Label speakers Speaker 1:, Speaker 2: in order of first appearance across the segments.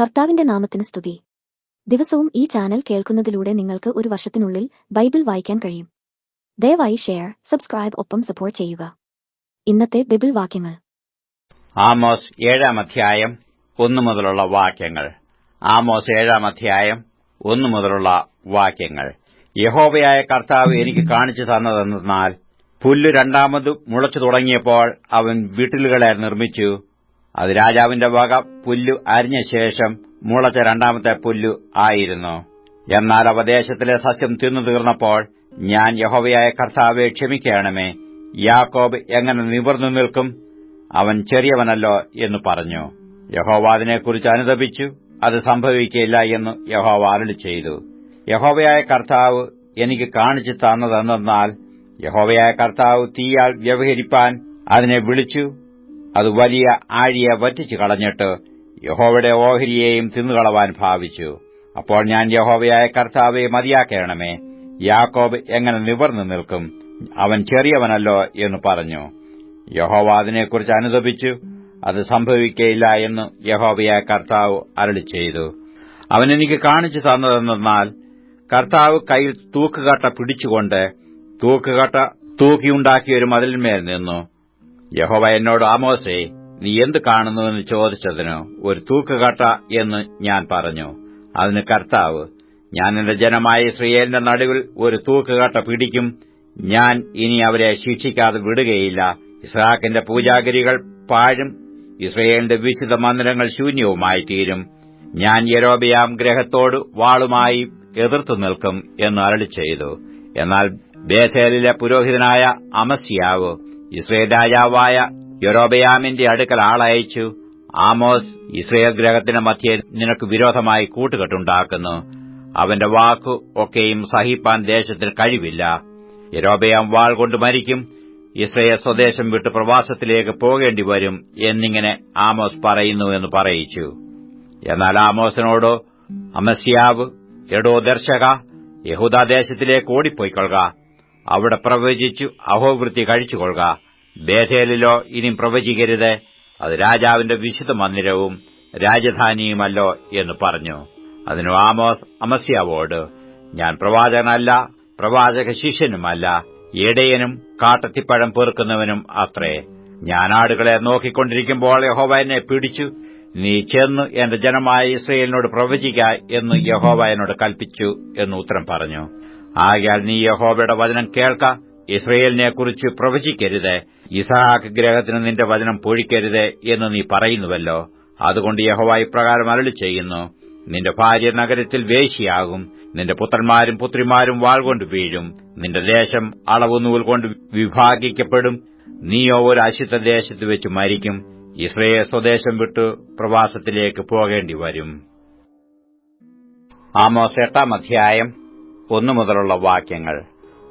Speaker 1: കർത്താവിന്റെ നാമത്തിന് സ്തുതി. ദിവസവും ഈ ചാനൽ കേൾക്കുന്നതിലൂടെ നിങ്ങൾക്ക് ഒരു വർഷത്തിനുള്ളിൽ ബൈബിൾ വായിക്കാൻ കഴിയും. ദയവായി ഷെയർ സബ്സ്ക്രൈബ് ഒപ്പം സപ്പോർട്ട് ചെയ്യുക. ഇന്നത്തെ ബൈബിൾ വാക്യങ്ങൾ.
Speaker 2: ആമോസ് ഏഴാം അധ്യായം ഒന്നു മുതലുള്ള വാക്യങ്ങൾ. ആമോസ് ഏഴാം അധ്യായം ഒന്നു മുതലുള്ള വാക്യങ്ങൾ. യഹോവയായ കർത്താവ് എനിക്ക് കാണിച്ചു തന്നതെന്നാൽ പുല്ല് രണ്ടാമത് മുളച്ചു തുടങ്ങിയപ്പോൾ അവൻ വീട്ടിലുകളെ നിർമ്മിച്ചു. അത് രാജാവിന്റെ വക പുല്ലു അരിഞ്ഞ ശേഷം മുളച്ച രണ്ടാമത്തെ പുല്ലു ആയിരുന്നു. എന്നാൽ അവദേശത്തിലെ സസ്യം തിന്നു തീർന്നപ്പോൾ ഞാൻ യഹോവയായ കർത്താവെ ക്ഷമിക്കണമേ. യാക്കോബ് എങ്ങനെ നിവർന്നു നിൽക്കും? അവൻ ചെറിയവനല്ലോ എന്ന് പറഞ്ഞു. യഹോവ അതിനെക്കുറിച്ച് അനുദപിച്ചു അത് സംഭവിക്കില്ല എന്ന് യഹോവ അരുളി ചെയ്തു. യഹോവയായ കർത്താവ് എനിക്ക് കാണിച്ചു തന്നതെന്നാൽ യഹോവയായ കർത്താവ് തീയാൽ വ്യവഹരിപ്പാൻ അതിനെ വിളിച്ചു. അത് വലിയ ആഴിയെ വറ്റിച്ചു കളഞ്ഞിട്ട് യഹോവയുടെ ഓഹരിയെയും തിന്നുകളവാൻ ഭാവിച്ചു. അപ്പോൾ ഞാൻ യഹോവയായ കർത്താവെ മതിയാക്കണമേ. യാക്കോബ് എങ്ങനെ നിവർന്നു നിൽക്കും? അവൻ ചെറിയവനല്ലോ എന്ന് പറഞ്ഞു. യഹോവ അതിനെക്കുറിച്ച് അനുദപിച്ചു അത് സംഭവിക്കയില്ല എന്ന് യഹോവയായ കർത്താവ് അരളി ചെയ്തു. അവൻ എനിക്ക് കാണിച്ചു തന്നതെന്നാൽ കർത്താവ് കയ്യിൽ തൂക്കുകട്ട പിടിച്ചുകൊണ്ട് തൂക്കുകട്ട തൂക്കിയുണ്ടാക്കിയൊരു മതിലിന്മേൽ നിന്നു. യഹോവ എന്നോട് ആമോസേ നീ എന്ത് കാണുന്നുവെന്ന് ചോദിച്ചതിന് ഒരു തൂക്കുകട്ട എന്ന് ഞാൻ പറഞ്ഞു. അതിന് കർത്താവ് ഞാൻ എന്റെ ജനമായ ഇസ്രയേലിന്റെ നടുവിൽ ഒരു തൂക്കുകട്ട പിടിക്കും. ഞാൻ ഇനി അവരെ ശിക്ഷിക്കാതെ വിടുകയില്ല. ഇസ്ഹാക്കിന്റെ പൂജാഗിരികൾ പാഴും. ഇസ്രയേലിന്റെ വിശുദ്ധ മന്ദിരങ്ങൾ ശൂന്യവുമായി തീരും. ഞാൻ യരോബിയാം ഗ്രഹത്തോട് വാളുമായി എതിർത്തു നിൽക്കും എന്ന് അരളി ചെയ്തു എന്നാൽ ബേസേലിലെ പുരോഹിതനായ അമസ്യാവ് ഇസ്രയേൽ രാജാവായ യൊരോബയാമിന്റെ അടുക്കൽ ആളയച്ചു. ആമോസ് ഇസ്രയേൽ ഗ്രഹത്തിന് മധ്യേ നിനക്ക് വിരോധമായി കൂട്ടുകെട്ടുണ്ടാക്കുന്നു. അവന്റെ വാക്കു ഒക്കെയും സഹിപ്പാൻ ദേശത്തിന് കഴിവില്ല. യരോബയാം വാൾ കൊണ്ട് മരിക്കും. ഇസ്രയേൽ സ്വദേശം വിട്ട് പ്രവാസത്തിലേക്ക് പോകേണ്ടി വരും എന്നിങ്ങനെ ആമോസ് പറയുന്നു എന്ന് പറയിച്ചു. എന്നാൽ ആമോസിനോട് അമസ്യാവ് എടോ ദർശക യഹൂദാദേശത്തിലേക്ക് ഓടിപ്പോയിക്കൊള്ളുക അവിടെ പ്രവചിച്ചു അഹോവൃത്തി കഴിച്ചുകൊള്ളുക. ബേഥേലിലോ ഇനി പ്രവചിക്കരുത്. അത് രാജാവിന്റെ വിശുദ്ധ മന്ദിരവും രാജധാനിയുമല്ലോ എന്ന് പറഞ്ഞു. അതിനു ആമോസ് അമസ്യാവോട് ഞാൻ പ്രവാചകനല്ല പ്രവാചക ശിഷ്യനുമല്ല. ഏടയനും കാട്ടത്തിപ്പഴം പെറുക്കുന്നവനും അത്രേ. ഞാൻ ആടുകളെ നോക്കിക്കൊണ്ടിരിക്കുമ്പോൾ യഹോവ എന്നെ പിടിച്ചു. നീ ചെന്ന് എന്റെ ജനമായ ഇസ്രയേലിനോട് പ്രവചിക്ക എന്ന് യഹോവ എന്നോട് കൽപ്പിച്ചു എന്ന് ഉത്തരം പറഞ്ഞു. ആകയാൽ നീ യഹോബയുടെ വചനം കേൾക്ക ഇസ്രയേലിനെക്കുറിച്ച് പ്രവചിക്കരുത് ഇസഹാക്ക് ഗ്രഹത്തിന് നിന്റെ വചനം പൊഴിക്കരുത് എന്ന് നീ പറയുന്നുവല്ലോ. അതുകൊണ്ട് യഹോവ ഇപ്രകാരം അരളി ചെയ്യുന്നു നിന്റെ ഭാര്യ നഗരത്തിൽ വേശിയാകും നിന്റെ പുത്രന്മാരും പുത്രിമാരും വാൾ കൊണ്ട് വീഴും നിന്റെ ദേശം അളവുനൂൽ കൊണ്ട് വിഭാഗിക്കപ്പെടും നീയോ ഒരു അശുദ്ധ ദേശത്ത് വെച്ച് മരിക്കും ഇസ്രയേൽ സ്വദേശം വിട്ടു പ്രവാസത്തിലേക്ക് പോകേണ്ടി വരും ആമോസ് എട്ടാം അധ്യായം ഒന്നു മുതലുള്ള വാക്യങ്ങൾ.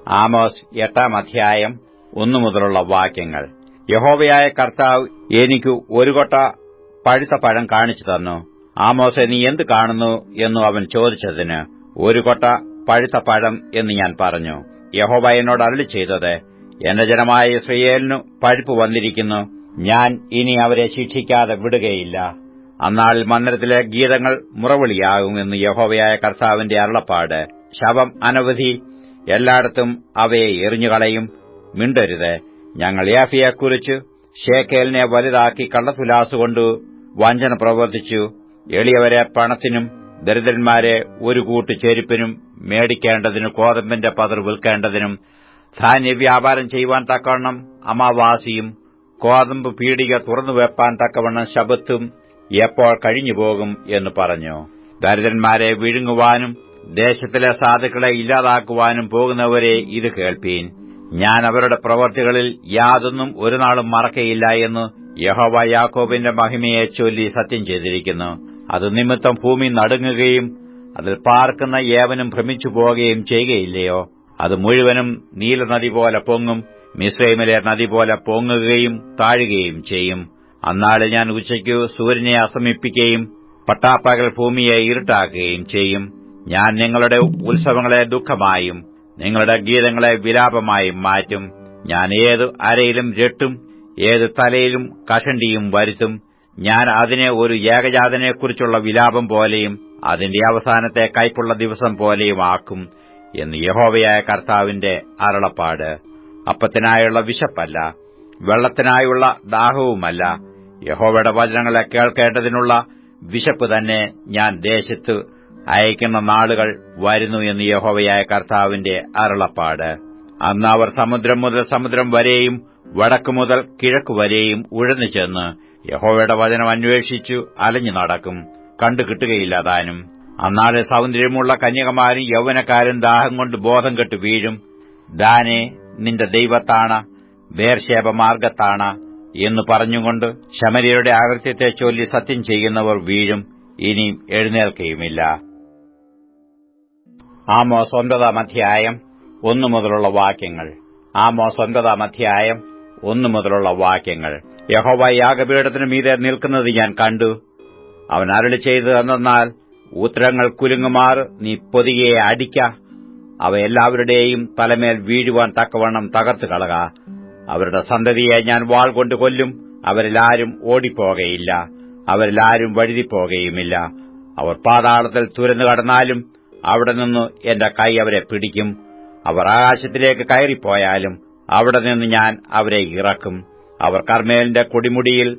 Speaker 2: ആമോസ് എട്ടാം അധ്യായം ഒന്നു മുതലുള്ള വാക്യങ്ങൾ. യഹോവയായ കർത്താവ് എനിക്ക് ഒരു കൊട്ട പഴുത്ത പഴം കാണിച്ചു തന്നു. ആമോസ് നീ എന്ത് കാണുന്നു? എന്നു അവൻ ചോദിച്ചതിന് ഒരു കൊട്ട പഴുത്ത പഴം എന്ന് ഞാൻ പറഞ്ഞു. യഹോവ എന്നോട് അരളി ചെയ്തത് എന്റെ ജനമായ ഇസ്രയേലിനു പഴുപ്പ് വന്നിരിക്കുന്നു. ഞാൻ ഇനി അവരെ ശിക്ഷിക്കാതെ വിടുകയില്ല. അന്നാളിൽ മന്ദിരത്തിലെ ഗീതങ്ങൾ മുറവിളിയാകുമെന്ന് യഹോവയായ കർത്താവിന്റെ അരുളപ്പാട്. ശവം അനവധി എല്ലായിടത്തും അവയെ എറിഞ്ഞുകളയും. മിണ്ടരുത്. ഞങ്ങൾ യാഫിയെക്കുറിച്ച് ഷേഖേലിനെ വലുതാക്കി കള്ളത്തുലാസുകൊണ്ട് വഞ്ചന പ്രവർത്തിച്ചു. എളിയവരെ പണത്തിനും ദരിദ്രന്മാരെ ഒരു കൂട്ട് ചെരുപ്പിനും മേടിക്കേണ്ടതിനും കോതമ്പിന്റെ പതിർ വിൽക്കേണ്ടതിനും ധാന്യ വ്യാപാരം ചെയ്യുവാൻ തക്കവണ്ണം അമാവാസിയും കോതമ്പ് പീടിക തുറന്നു വെപ്പാൻ തക്കവണ്ണം ശബത്തും എപ്പോൾ കഴിഞ്ഞുപോകും എന്ന് പറഞ്ഞു. ദരിദ്രന്മാരെ വിഴുങ്ങുവാനും ദേശത്തിലെ സാധുക്കളെ ഇല്ലാതാക്കുവാനും പോകുന്നവരെ ഇത് കേൾപ്പീൻ. ഞാൻ അവരുടെ പ്രവർത്തികളിൽ യാതൊന്നും ഒരു നാളും മറക്കയില്ല എന്ന് യഹോവ യാക്കോബിന്റെ മഹിമയെ ചൊല്ലി സത്യം ചെയ്തിരിക്കുന്നു. അത് നിമിത്തം ഭൂമി നടുങ്ങുകയും അതിൽ പാർക്കുന്ന ഏവനും ഭ്രമിച്ചു പോവുകയും ചെയ്യുകയില്ലയോ? അത് മുഴുവനും നീലനദി പോലെ പൊങ്ങും മിശ്രൈമിലെ നദി പോലെ പൊങ്ങുകയും താഴുകയും ചെയ്യും. അന്നാളിൽ ഞാൻ ഉച്ചയ്ക്ക് സൂര്യനെ അസമിപ്പിക്കുകയും പട്ടാപ്പകൽ ഭൂമിയെ ഇരുട്ടാക്കുകയും ചെയ്യും. ഞാൻ നിങ്ങളുടെ ഉത്സവങ്ങളെ ദുഃഖമായും നിങ്ങളുടെ ഗീതങ്ങളെ വിലാപമായും മാറ്റും. ഞാൻ ഏത് അരയിലും രട്ടും ഏത് തലയിലും കഷണ്ടിയും വരുത്തും. ഞാൻ അതിനെ ഒരു ഏകജാതനെക്കുറിച്ചുള്ള വിലാപം പോലെയും അതിന്റെ അവസാനത്തെ കൈപ്പുള്ള ദിവസം പോലെയും ആക്കും എന്ന് യഹോവയായ കർത്താവിന്റെ അരുളപ്പാട്. അപ്പത്തിനായുള്ള വിശപ്പല്ല വെള്ളത്തിനായുള്ള ദാഹവുമല്ല. യഹോവയുടെ വചനങ്ങളെ കേൾക്കേണ്ടതിനുള്ള വിശപ്പ് തന്നെ ഞാൻ ദേശത്ത് അയക്കുന്ന നാളുകൾ വരുന്നു എന്ന് യഹോവയായ കർത്താവിന്റെ അരുളപ്പാട്. അന്ന് അവർ സമുദ്രം മുതൽ സമുദ്രം വരെയും വടക്കു മുതൽ കിഴക്ക് വരെയും ഉഴന്നു ചെന്ന് യഹോവയുടെ വചനം അന്വേഷിച്ചു അലഞ്ഞു നടക്കും കണ്ടു കിട്ടുകയില്ല താനും അന്നാളെ സൗന്ദര്യമുള്ള കന്യകമാരും യൗവനക്കാരും ദാഹം കൊണ്ട് ബോധം കെട്ട് വീഴും. ദാനെ നിന്റെ ദൈവത്താണ് ബേർശേപ മാർഗത്താണ് എന്ന് പറഞ്ഞുകൊണ്ട് ശമരിയുടെ ആകൃത്യത്തെ ചൊല്ലി സത്യം ചെയ്യുന്നവർ വീഴും. ഇനിയും എഴുന്നേൽക്കുകയുമില്ല ആമോസ് ഒൻപതാം അധ്യായം ഒന്നു മുതലുള്ള വാക്യങ്ങൾ. ആമോസ് ഒൻപതാം അധ്യായം ഒന്നു മുതലുള്ള വാക്യങ്ങൾ. യഹോവ യാഗപീഠത്തിനു മീതെ നിൽക്കുന്നത് ഞാൻ കണ്ടു. അവൻ അരളി ചെയ്തതെന്നാൽ ഉത്തരങ്ങൾ കുലുങ്ങുമാർ നീ പൊതിയെ അടിക്ക. അവ എല്ലാവരുടെയും തലമേൽ വീഴുവാൻ തക്കവണ്ണം തകർത്തു കളക. അവരുടെ സന്തതിയെ ഞാൻ വാൾ കൊണ്ട് കൊല്ലും. അവരിലാരും ഓടിപ്പോകയില്ല. അവരിലാരും വഴുതിപ്പോകയുമില്ല. അവർ പാതാളത്തിൽ തുരന്നു കടന്നാലും അവിടെ നിന്ന് എന്റെ കൈ അവരെ പിടിക്കും. അവർ ആകാശത്തിലേക്ക് കയറിപ്പോയാലും അവിടെ നിന്ന് ഞാൻ അവരെ ഇറക്കും. അവർ കർമ്മേലിന്റെ കൊടിമുടിയിൽ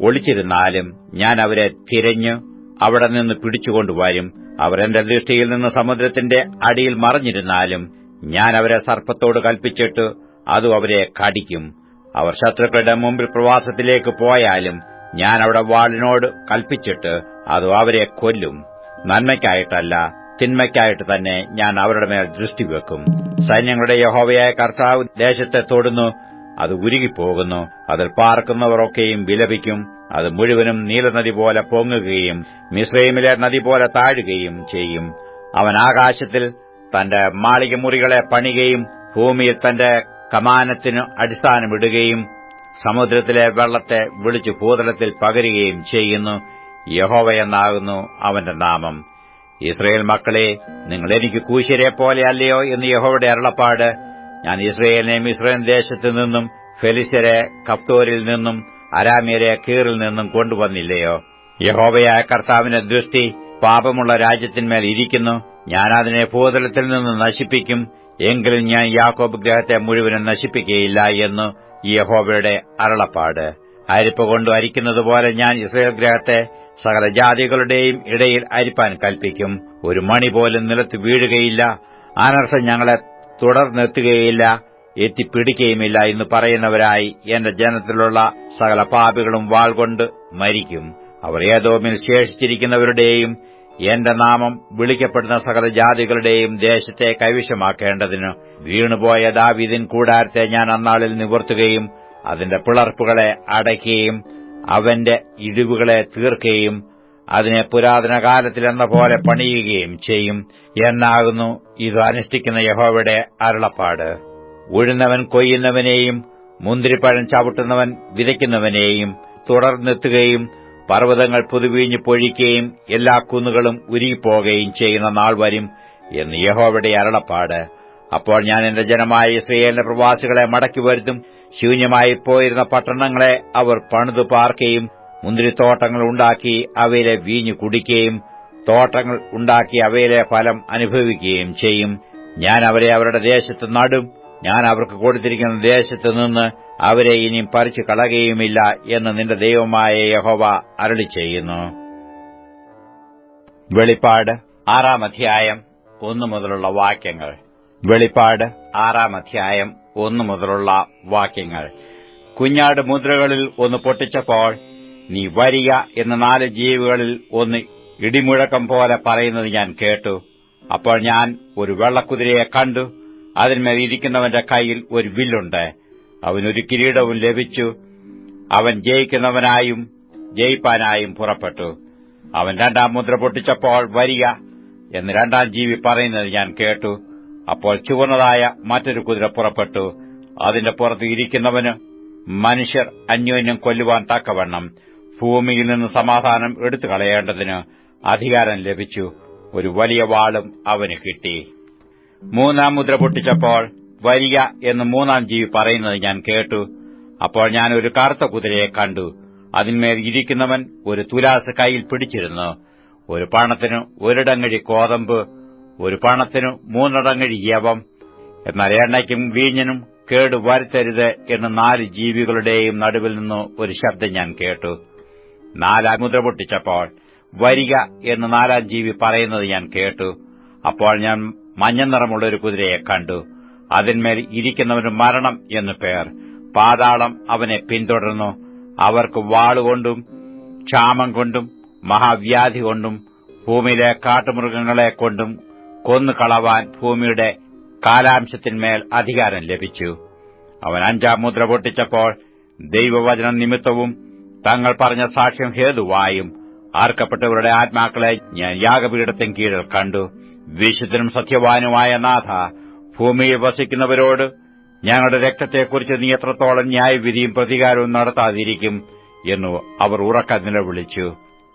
Speaker 2: ഒളിച്ചിരുന്നാലും ഞാൻ അവരെ തിരഞ്ഞ് അവിടെ നിന്ന് പിടിച്ചുകൊണ്ടുവരും. അവർ എന്റെ ദൃഷ്ടിയിൽ നിന്ന് സമുദ്രത്തിന്റെ അടിയിൽ മറഞ്ഞിരുന്നാലും ഞാൻ അവരെ സർപ്പത്തോട് കൽപ്പിച്ചിട്ട് അതും അവരെ കടിക്കും. അവർ ശത്രുക്കളുടെ മുമ്പിൽ പ്രവാസത്തിലേക്ക് പോയാലും ഞാൻ അവിടെ വാളിനോട് കൽപ്പിച്ചിട്ട് അതും അവരെ കൊല്ലും. നന്മയ്ക്കായിട്ടല്ല തിന്മയ്ക്കായിട്ട് തന്നെ ഞാൻ അവരുടെ മേൽ ദൃഷ്ടിവെക്കും സൈന്യങ്ങളുടെ യഹോവയായ കർത്താവ് ദേശത്തെ തൊടുന്നു അത് ഉരുകിപ്പോകുന്നു. അതിൽ പാർക്കുന്നവരൊക്കെയും വിലപിക്കും അത് മുഴുവനും നീലനദി പോലെ പൊങ്ങുകയും മിശ്രൈമിലെ നദി പോലെ താഴുകയും ചെയ്യും. അവൻ ആകാശത്തിൽ തന്റെ മാളികമുറികളെ പണികയും ഭൂമിയിൽ തന്റെ കമാനത്തിന് അടിസ്ഥാനമിടുകയും സമുദ്രത്തിലെ വെള്ളത്തെ വിളിച്ചു ഭൂതലത്തിൽ പകരുകയും ചെയ്യുന്നു. യഹോവയെന്നാകുന്നു അവന്റെ നാമം. ഇസ്രയേൽ മക്കളെ നിങ്ങൾ എനിക്ക് കൂശ്യരെ പോലെയല്ലയോ എന്ന് യഹോവയുടെ അരുളപ്പാട്. ഞാൻ ഇസ്രയേലിനെ ഇസ്രയേൽ ദേശത്തു നിന്നും ഫെലിസ്യരെ കഫ്തോരിൽ നിന്നും അരാമ്യരെ കീറിൽ നിന്നും കൊണ്ടുവന്നില്ലയോ? യഹോവയായ കർത്താവിന്റെ ദൃഷ്ടി പാപമുള്ള രാജ്യത്തിന്മേൽ ഇരിക്കുന്നു. ഞാൻ അതിനെ ഭൂതലത്തിൽ നിന്ന് നശിപ്പിക്കും. എങ്കിലും ഞാൻ യാക്കോബ് ഗ്രഹത്തെ മുഴുവനും നശിപ്പിക്കുകയില്ല എന്ന് യഹോവയുടെ അരുളപ്പാട്. അരിപ്പ് കൊണ്ട് അരിക്കുന്നതുപോലെ ഞാൻ ഇസ്രയേൽ ഗ്രഹത്തെ സകല ജാതികളുടെയും ഇടയിൽ അരിപ്പാൻ കൽപ്പിക്കും. ഒരു മണി പോലും നിലത്ത് വീഴുകയില്ല. അനർത്ഥം ഞങ്ങളെ തുടർന്നെത്തുകയില്ല എത്തിപ്പിടിക്കുകയുമില്ല എന്ന് പറയുന്നവരായി എന്റെ ജനത്തിലുള്ള സകല പാപികളും വാൾ കൊണ്ട് മരിക്കും. അവർ ഏതോമിൽ ശേഷിച്ചിരിക്കുന്നവരുടെയും എന്റെ നാമം വിളിക്കപ്പെടുന്ന സകല ജാതികളുടെയും ദേശത്തെ കൈവശമാക്കേണ്ടതിന് വീണുപോയ ദാവീദിൻ കൂടാരത്തെ ഞാൻ അന്നാളിൽ നിവർത്തുകയും അതിന്റെ പിളർപ്പുകളെ അടയ്ക്കുകയും അവന്റെ ഇടിവുകളെ തീർക്കുകയും അതിനെ പുരാതന കാലത്തിലെന്ന പോലെ പണിയുകയും ചെയ്യും. എന്നാകുന്നു ഇത് അനുഷ്ഠിക്കുന്ന യഹോവയുടെ അരുളപ്പാട്. ഉഴുന്നവൻ കൊയ്യുന്നവനെയും മുന്തിരിപ്പഴം ചവിട്ടുന്നവൻ വിതയ്ക്കുന്നവനെയും തുടർന്നെത്തുകയും പർവതങ്ങൾ പുതുവീഞ്ഞ് പൊഴിക്കുകയും എല്ലാ കുന്നുകളും ഉരുകിപ്പോകുകയും ചെയ്യുന്ന നാൾ വരും എന്ന് യഹോവയുടെ അരുളപ്പാട്. അപ്പോൾ ഞാൻ എന്റെ ജനമായ ഇസ്രയേലിന്റെ പ്രവാസികളെ മടക്കി വരുത്തും. ശൂന്യമായി പോയിരുന്ന പട്ടണങ്ങളെ അവർ പണിതു പാർക്കുകയും മുന്തിരിത്തോട്ടങ്ങൾ ഉണ്ടാക്കി അവയിലെ വീഞ്ഞു കുടിക്കുകയും തോട്ടങ്ങൾ ഉണ്ടാക്കി അവയിലെ ഫലം അനുഭവിക്കുകയും ചെയ്യും. ഞാൻ അവരെ അവരുടെ ദേശത്ത് നടും. ഞാൻ അവർക്ക് കൊടുത്തിരിക്കുന്ന ദേശത്ത് നിന്ന് അവരെ ഇനിയും പറിച്ചു കളയുകയുമില്ല എന്ന് നിന്റെ ദൈവമായ യഹോവ അരളി ചെയ്യുന്നു. വെളിപ്പാട് ആറാം അധ്യായം ഒന്നു മുതലുള്ള വാക്യങ്ങൾ. വെളിപ്പാട് ആറാം അധ്യായം ഒന്നു മുതലുള്ള വാക്യങ്ങൾ. കുഞ്ഞാട് മുദ്രകളിൽ ഒന്ന് പൊട്ടിച്ചപ്പോൾ നീ വരിക എന്ന നാല് ജീവികളിൽ ഒന്ന് ഇടിമുഴക്കം പോലെ പറയുന്നത് ഞാൻ കേട്ടു. അപ്പോൾ ഞാൻ ഒരു വെള്ളക്കുതിരയെ കണ്ടു. അതിന്മേൽ ഇരിക്കുന്നവന്റെ കയ്യിൽ ഒരു വില്ലുണ്ട്. അവനൊരു കിരീടവും ലഭിച്ചു. അവൻ ജയിക്കുന്നവനായും ജയിപ്പാനായും പുറപ്പെട്ടു. അവൻ രണ്ടാം മുദ്ര പൊട്ടിച്ചപ്പോൾ വരിക എന്ന് രണ്ടാം ജീവി പറയുന്നത് ഞാൻ കേട്ടു. അപ്പോൾ ചുവന്നതായ മറ്റൊരു കുതിര പുറപ്പെട്ടു. അതിന്റെ പുറത്ത് ഇരിക്കുന്നവന് മനുഷ്യർ അന്യോന്യം കൊല്ലുവാൻ തക്കവണ്ണം ഭൂമിയിൽ നിന്ന് സമാധാനം എടുത്തു കളയേണ്ടതിന് അധികാരം ലഭിച്ചു. ഒരു വലിയ വാളും അവന് കിട്ടി. മൂന്നാം മുദ്ര പൊട്ടിച്ചപ്പോൾ വരിക എന്ന് മൂന്നാം ജീവി പറയുന്നത് ഞാൻ കേട്ടു. അപ്പോൾ ഞാൻ ഒരു കറുത്ത കുതിരയെ കണ്ടു. അതിന്മേൽ ഇരിക്കുന്നവൻ ഒരു തുലാസ് കൈയിൽ പിടിച്ചിരുന്നു. ഒരു പണത്തിന് ഒരിടങ്ങഴി കോതമ്പ് ഒരു പണത്തിനു മൂന്നടങ്ങ് യവം എന്നാൽ എണ്ണയ്ക്കും വീഞ്ഞിനും കേട് വരുത്തരുത് എന്ന് നാല് ജീവികളുടെയും നടുവിൽ നിന്ന് ഒരു ശബ്ദം ഞാൻ കേട്ടു. നാലാം മുദ്ര പൊട്ടിച്ചപ്പോൾ വരിക എന്ന് നാലാം ജീവി പറയുന്നത് ഞാൻ കേട്ടു. അപ്പോൾ ഞാൻ മഞ്ഞ നിറമുള്ള ഒരു കുതിരയെ കണ്ടു. അതിന്മേൽ ഇരിക്കുന്നവന് മരണം എന്നു പേർ. പാതാളം അവനെ പിന്തുടർന്നു. അവർക്ക് വാളുകൊണ്ടും ക്ഷാമം കൊണ്ടും മഹാവ്യാധി കൊണ്ടും ഭൂമിയിലെ കാട്ടുമൃഗങ്ങളെ കൊണ്ടും കൊന്നു കളവാൻ ഭൂമിയുടെ കാലാംശത്തിന്മേൽ അധികാരം ലഭിച്ചു. അവൻ അഞ്ചാം മുദ്ര പൊട്ടിച്ചപ്പോൾ ദൈവവചനം നിമിത്തവും തങ്ങൾ പറഞ്ഞ സാക്ഷ്യം ഹേതുവായും ആർക്കപ്പെട്ടവരുടെ ആത്മാക്കളെ ഞാൻ യാഗപീഠത്തിൻ കീഴിൽ കണ്ടു. വിശുദ്ധനും സത്യവാനുമായ നാഥ ഭൂമിയിൽ വസിക്കുന്നവരോട് ഞങ്ങളുടെ രക്തത്തെക്കുറിച്ച് നീ എത്രത്തോളം ന്യായവിധിയും പ്രതികാരവും നടത്താതിരിക്കും എന്നു അവർ ഉറക്ക നിലവിളിച്ചു.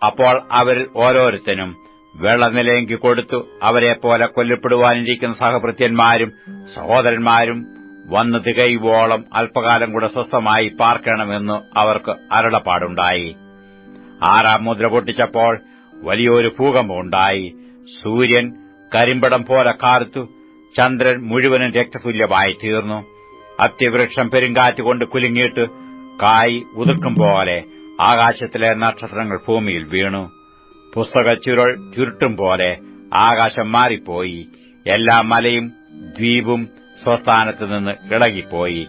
Speaker 2: അപ്പോൾ അവരിൽ ഓരോരുത്തനും വെള്ളനിലയെങ്കിൽ കൊടുത്തു അവരെപ്പോലെ കൊല്ലപ്പെടുവാനിരിക്കുന്ന സഹഭൃത്യന്മാരും സഹോദരന്മാരും വന്ന് തികയുവോളം അല്പകാലം കൂടെ സ്വസ്ഥമായി പാർക്കണമെന്ന് അവർക്ക് അരുളപ്പാടുണ്ടായി. ആറാം മുദ്ര പൊട്ടിച്ചപ്പോൾ വലിയൊരു ഭൂകമ്പമുണ്ടായി. സൂര്യൻ കരിമ്പടം പോലെ കാർത്തു ചന്ദ്രൻ മുഴുവനും രക്തതുല്യമായി തീർന്നു. അത്യവൃക്ഷം പെരുങ്കാറ്റുകൊണ്ട് കുലുങ്ങിയിട്ട് കായ് ഉതിർക്കും പോലെ ആകാശത്തിലെ നക്ഷത്രങ്ങൾ ഭൂമിയിൽ വീണു. പുസ്തക ചുരുൾ ചുരുട്ടും പോലെ ആകാശം മാറിപ്പോയി. എല്ലാ മലയും ദ്വീപും സ്വസ്ഥാനത്ത് നിന്ന് ഇളകിപ്പോയി.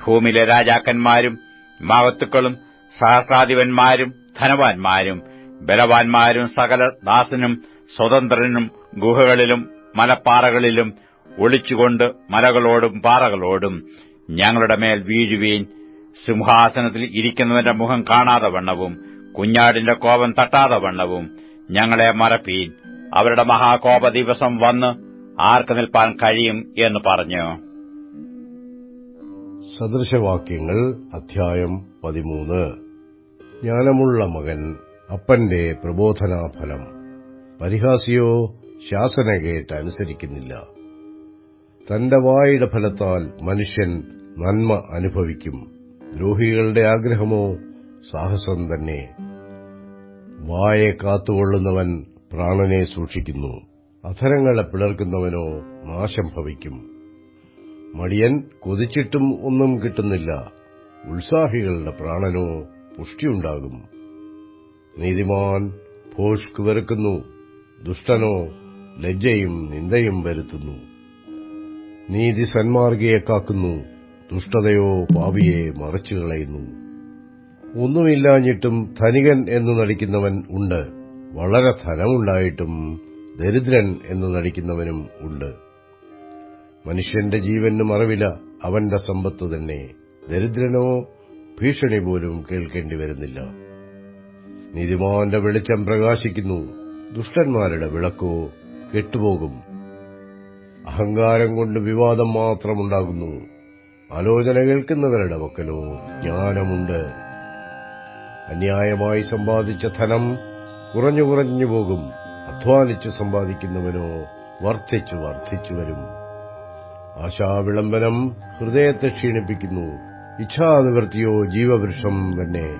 Speaker 2: ഭൂമിയിലെ രാജാക്കന്മാരും മഹത്തുക്കളും സഹസ്രാധിപന്മാരും ധനവാന്മാരും ബലവാന്മാരും സകല ദാസനും സ്വതന്ത്രനും ഗുഹകളിലും മലപ്പാറകളിലും ഒളിച്ചുകൊണ്ട് മലകളോടും പാറകളോടും ഞങ്ങളുടെ മേൽ വീഴുവീൻ സിംഹാസനത്തിൽ ഇരിക്കുന്നവന്റെ മുഖം കാണാതെ വണ്ണവും കുഞ്ഞാടിന്റെ കോപം തട്ടാതെ വണ്ണവും ഞങ്ങളെ മറപ്പീൻ. അവരുടെ മഹാകോപ ദിവസം വന്ന് ആർക്ക് നിൽപ്പാൻ കഴിയും എന്ന് പറഞ്ഞു.
Speaker 3: സദൃശവാക്യങ്ങൾ അധ്യായം പതിമൂന്ന്. ജ്ഞാനമുള്ള മകൻ അപ്പന്റെ പ്രബോധനാഫലം. പരിഹാസിയോ ശാസന കേട്ട് അനുസരിക്കുന്നില്ല. തന്റെ വായുടെ ഫലത്താൽ മനുഷ്യൻ നന്മ അനുഭവിക്കും. ദ്രോഹികളുടെ ആഗ്രഹമോ സാഹസം തന്നെ. വായെ കാത്തുകൊള്ളുന്നവൻ പ്രാണനെ സൂക്ഷിക്കുന്നു. അധരങ്ങളെ പിളർക്കുന്നവനോ നാശം ഭവിക്കും. മടിയൻ കൊതിച്ചിട്ടും ഒന്നും കിട്ടുന്നില്ല. ഉത്സാഹികളുടെ പ്രാണനോ പുഷ്ടിയുണ്ടാകും. നീതിമാൻ ഭോഷ്ക് വെറുക്കുന്നു ദുഷ്ടനോ ലജ്ജയും നിന്ദയും വരുത്തുന്നു. നീതി സന്മാർഗിയെ കാക്കുന്നു. ദുഷ്ടതയോ പാവിയെ മറച്ചു കളയുന്നു ഒന്നുമില്ലാഞ്ഞിട്ടും ധനികൻ എന്നു നടിക്കുന്നവൻ ഉണ്ട്. വളരെ ധനമുണ്ടായിട്ടും ദരിദ്രൻ എന്നു നടിക്കുന്നവനും ഉണ്ട്. മനുഷ്യന്റെ ജീവന് മറവില അവന്റെ സമ്പത്ത് തന്നെ. ദരിദ്രനോ ഭീഷണി പോലും കേൾക്കേണ്ടി വരുന്നില്ല. നീതിമാന്റെ വെളിച്ചം പ്രകാശിക്കുന്നു. ദുഷ്ടന്മാരുടെ വിളക്കോ കെട്ടുപോകും. അഹങ്കാരം കൊണ്ട് വിവാദം മാത്രമുണ്ടാകുന്നു. ആലോചന കേൾക്കുന്നവരുടെ പക്കലോ ജ്ഞാനമുണ്ട്. അന്യായമായി സമ്പാദിച്ച ധനം കുറഞ്ഞു കുറഞ്ഞു പോകും. അധ്വാനിച്ച് സമ്പാദിക്കുന്നവനോ വർദ്ധിച്ചു വർദ്ധിച്ചു വരും. ആശാവിളംബനം ഹൃദയത്തെ ക്ഷീണിപ്പിക്കുന്നു. ഇച്ഛാനിവൃത്തിയോ ജീവവൃക്ഷം തന്നെ.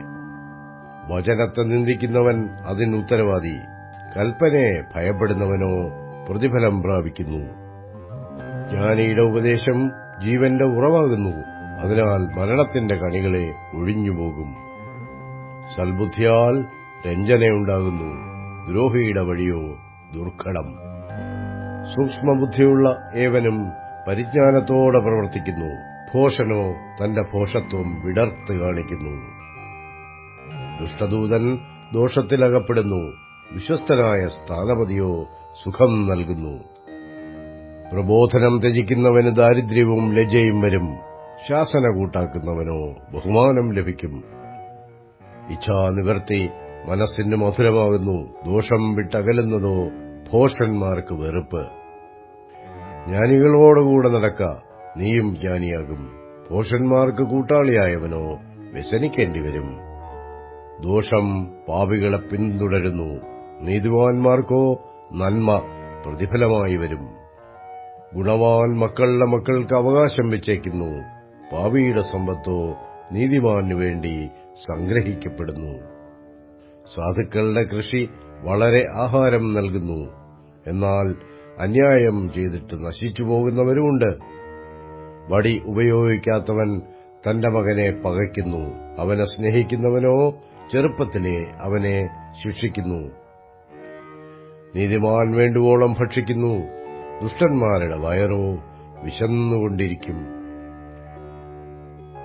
Speaker 3: വചനത്തെ നിന്ദിക്കുന്നവൻ അതിന് ഉത്തരവാദി. കൽപ്പനയെ ഭയപ്പെടുന്നവനോ പ്രതിഫലം പ്രാപിക്കുന്നു. ജ്ഞാനിയുടെ ഉപദേശം ജീവന്റെ ഉറവാകുന്നു. അതിനാൽ മരണത്തിന്റെ കണികളെ ഒഴിഞ്ഞുപോകും. സൽബുദ്ധിയാൽ രഞ്ജനയുണ്ടാകുന്നു. ദ്രോഹിയുടെ വഴിയോ ദുർഘടം. സൂക്ഷ്മബുദ്ധിയുള്ള ഏവനും പരിജ്ഞാനത്തോടെ പ്രവർത്തിക്കുന്നു. ഭോഷനോ തന്റെ ഭോഷത്വം വിടർത്ത് കാണിക്കുന്നു. ദുഷ്ടദൂതൻ ദോഷത്തിലകപ്പെടുന്നു. വിശ്വസ്തനായ സ്ഥാനപതിയോ സുഖം നൽകുന്നു. പ്രബോധനം ത്യജിക്കുന്നവന് ദാരിദ്ര്യവും ലജ്ജയും വരും. ശാസന കൂട്ടാക്കുന്നവനോ ബഹുമാനം ലഭിക്കും. ഇച്ഛാനിവർത്തി മനസ്സിന് മധുരമാകുന്നു ദോഷം വിട്ടകലുന്നതോ ഭോഷന്മാർക്ക് വെറുപ്പ്. ജ്ഞാനികളോടുകൂടെ നടക്ക നീയും ജ്ഞാനിയാകും. ഭോഷന്മാർക്ക് കൂട്ടാളിയായവനോ വ്യസനിക്കേണ്ടി വരും. ദോഷം പാപികളെ പിന്തുടരുന്നു നീതിവാന്മാർക്കോ നന്മ പ്രതിഫലമായി വരും. ഗുണവാൻ മക്കളുടെ മക്കൾക്ക് അവകാശം വെച്ചേക്കുന്നു പാവിയുടെ സമ്പത്തോ നീതിമാനു വേണ്ടി സംഗ്രഹിക്കപ്പെടുന്നു. സാധുക്കളുടെ കൃഷി വളരെ ആഹാരം നൽകുന്നു. എന്നാൽ അന്യായം ചെയ്തിട്ട് നശിച്ചു പോകുന്നവരുമുണ്ട്. വടി ഉപയോഗിക്കാത്തവൻ തന്റെ മകനെ പകയ്ക്കുന്നു. അവനെ സ്നേഹിക്കുന്നവനോ ചെറുപ്പത്തിലെ അവനെ ശിക്ഷിക്കുന്നു. നീതിമാൻ വേണ്ടുവോളം ഭക്ഷിക്കുന്നു. ദുഷ്ടന്മാരുടെ വയറോ വിശന്നുകൊണ്ടിരിക്കും.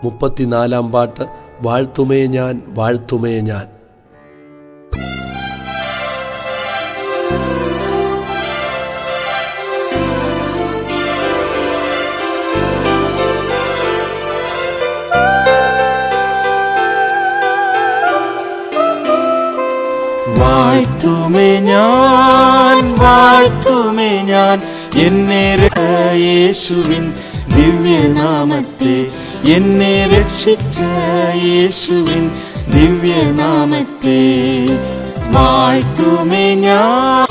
Speaker 4: മുപ്പത്തിനാലാം പാട്ട് വാഴ്ത്തുമേ ഞാൻ വാഴ്ത്തുമേ ഞാൻ.
Speaker 5: വാഴ്ത്തുമേ ഞാൻ വാഴ്ത്തുമേ ഞാൻ. എന്നെ യേശുവിൻ ദിവ്യനാമത്തെ എന്നെ രക്ഷിച്ച യേശുവിൻ ദിവ്യനാമത്തെ വാഴ്ത്തുമേ ഞാൻ.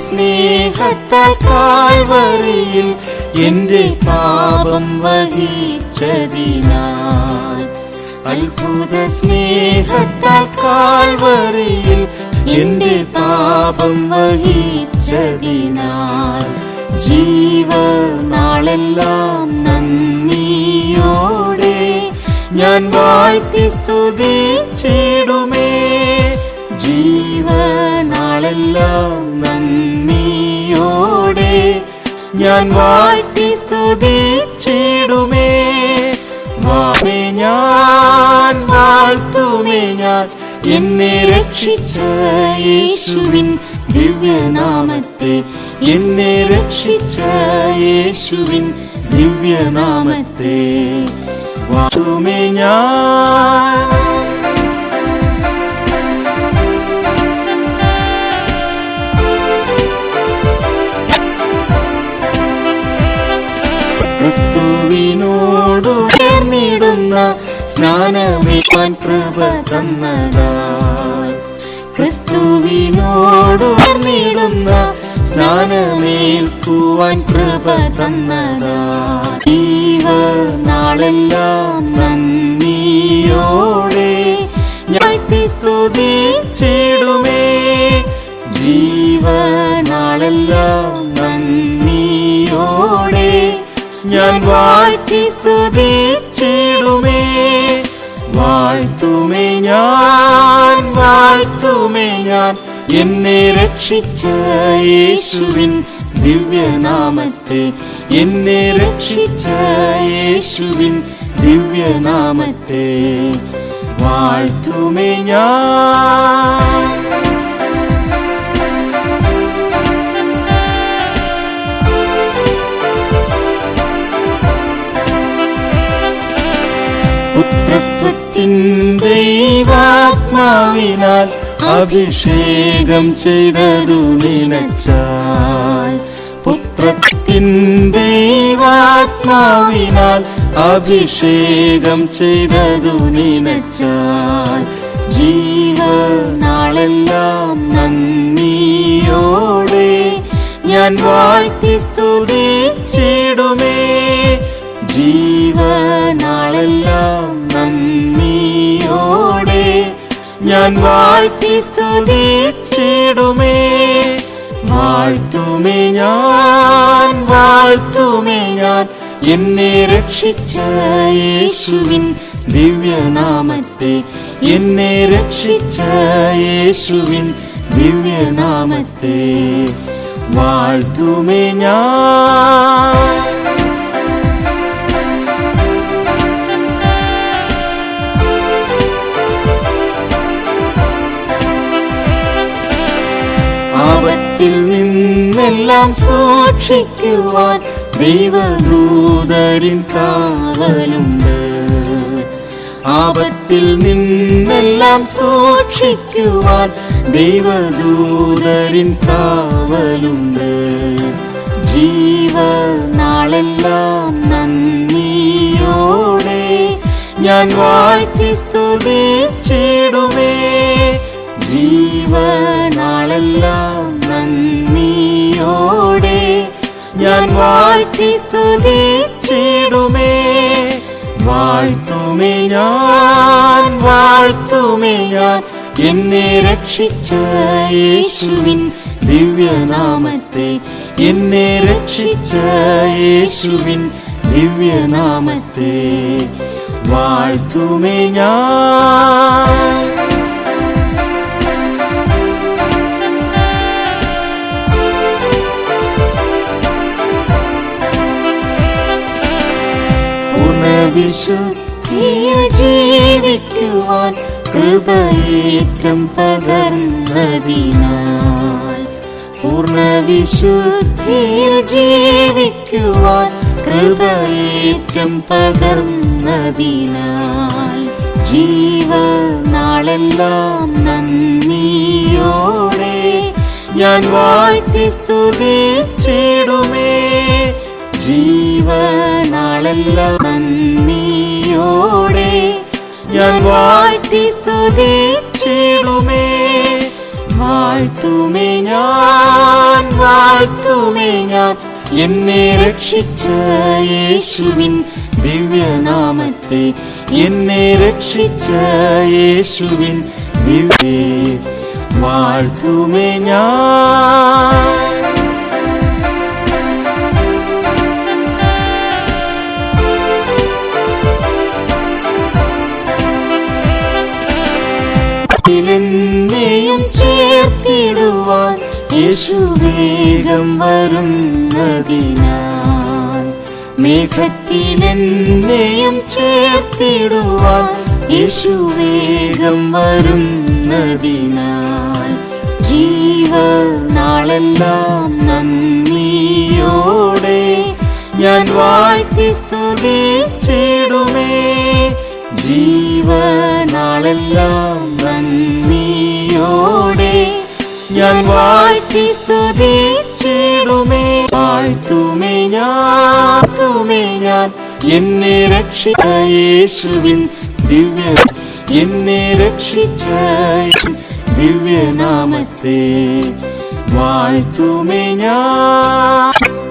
Speaker 5: സ്നേഹത്താൽ എന്റെ പാപം വഹിച്ചതിനാൽ. അത്ഭുത സ്നേഹത്താൽ കാൽവറിയിൽ എന്റെ പാപം വഹിച്ചതിനാൽ ജീവ നാളെല്ലാം നന്ദിയോടെ ഞാൻ വാഴ്ത്തി സ്തുതിച്ചിടുമേ ജീവനാളെല്ലാം നന്ദിയോടെ ഞാൻ വാഴ്ത്തി സ്തുതിച്ചിടുമേ വാഴ്ത്തുമേ ഞാൻ എന്നെ രക്ഷിച്ച യേശുവിൻ ദിവ്യനാമത്തെ. എന്നെ രക്ഷിച്ച യേശുവിൻ ദിവ്യനാമത്തെ. വാഴ്ത്തുമേ ഞാൻ സ്നാനമേൽക്കുവാൻ കൃപ തന്നതാൽ നാളെല്ലാം നന്ദിയോടെ സ്തുതിച്ചിടുമേ. ജീവനാളെല്ലാം നന്ദിയോടെ ഞാൻ വാഴ്ത്തി സ്തുതിച്ചിടുമേ. വാഴ്ത്തുമേ ഞാൻ വാഴ്ത്തുമേ ഞാൻ. എന്നെ രക്ഷിച്ച യേശുവിൻ ദിവ്യനാമത്തെ എന്നെ രക്ഷിച്ച യേശുവിൻ ദിവ്യനാമത്തെ വാഴ്ത്തുമേ ഞാൻ. പുത്രത്വത്തിൻ ദൈവാത്മാവിനാൽ അഭിഷേകം ചെയ്തതു നിനച്ചാൽ. ദൈവാത്മാവിനാൽ അഭിഷേകം ചെയ്തതു നിനച്ചാൽ. ജീവ നാളെല്ലാം നന്ദിയോടെ ഞാൻ വാഴ്ത്തി സ്തുതിച്ചിടുമേ. ജീവനാളെല്ലാം നന്ദിയോടെ ഞാൻ വാഴ്ത്തി സ്തുതിച്ചിടുമേ. വാഴ്ത്തുമേ ഞാൻ വാഴ്ത്തുമേ ഞാൻ. എന്നെ രക്ഷിച്ച യേശുവിൻ ദിവ്യനാമത്തെ. എന്നെ രക്ഷിച്ച യേശുവിൻ ദിവ്യനാമത്തെ. വാഴ്ത്തുമേ ഞാൻ നിന്നെല്ലാം സൂക്ഷിക്കുവാൻ ദൈവദൂതരിൻ കാവലുണ്ട്. ആപത്തിൽ നിന്നെല്ലാം സൂക്ഷിക്കുവാൻ ദൈവദൂതരിൻ കാവലുണ്ട്. ജീവ നാളെല്ലാം നന്ദിയോടെ ഞാൻ വാഴ്ത്തി സ്തുതിച്ചിടുമേ. ജീവനാളെ ഞാൻ ഞാൻ വാഴ്ത്തുമേ ഞാൻ. എന്നെ രക്ഷിച്ച യേശുവിൻ ദിവ്യനാമത്തെ. എന്നെ രക്ഷിച്ച യേശുവിൻ ദിവ്യനാമത്തെ. വാഴ്ത്തുമേ ഞാൻ. പൂർണവിശുദ്ധിയിൽ ജീവിക്കുവാൻ കൃപയേറ്റം പകർന്നതിനാൽ. പൂർണവിശുദ്ധിയിൽ ജീവിക്കുവാൻ കൃപയേറ്റം പകർന്നതിനാൽ. ജീവനാളെല്ലാം നന്ദിയോടെ ഞാൻ വാഴ്ത്തി സ്തുതിച്ചിടുമേ. ജീവനാളെല്ലാം നന്ദിയോടെ ഞാൻ വാഴ്ത്തി സ്തുതിച്ചിടുമേ. വാഴ്ത്തുമേ ഞാൻ വാഴ്ത്തുമേ ഞാൻ. എന്നെ രക്ഷിച്ച യേശുവിൻ ദിവ്യനാമത്തെ. എന്നെ രക്ഷിച്ച യേശുവിൻ ദിവ്യേ. വാഴ്ത്തുമേ ഞാൻ. വേഗം വരുന്നതിനാൽ മേഘത്തിലെന്നെയും ചേർത്തിടുവാൻ യേശു വേഗം വരുന്നതിനാൽ ജീവനാളെല്ലാം നന്ദിയോടെ ഞാൻ വാഴ്ത്തി സ്തുതിച്ചിടുമേ. ജീവനാളെല്ലാം നന്ദിയോടെ ഞാൻ വാഴ്ത്തി സ്തുതിച്ചിടുമേ. വാഴ്ത്തുമേ ഞാൻ. തുമേ ഞാൻ. എന്നെ രക്ഷിച്ച യേശുവിൻ ദിവ്യ എന്നെ രക്ഷിച്ച ദിവ്യനാമത്തെ വാഴ്ത്തുമേ ഞാൻ.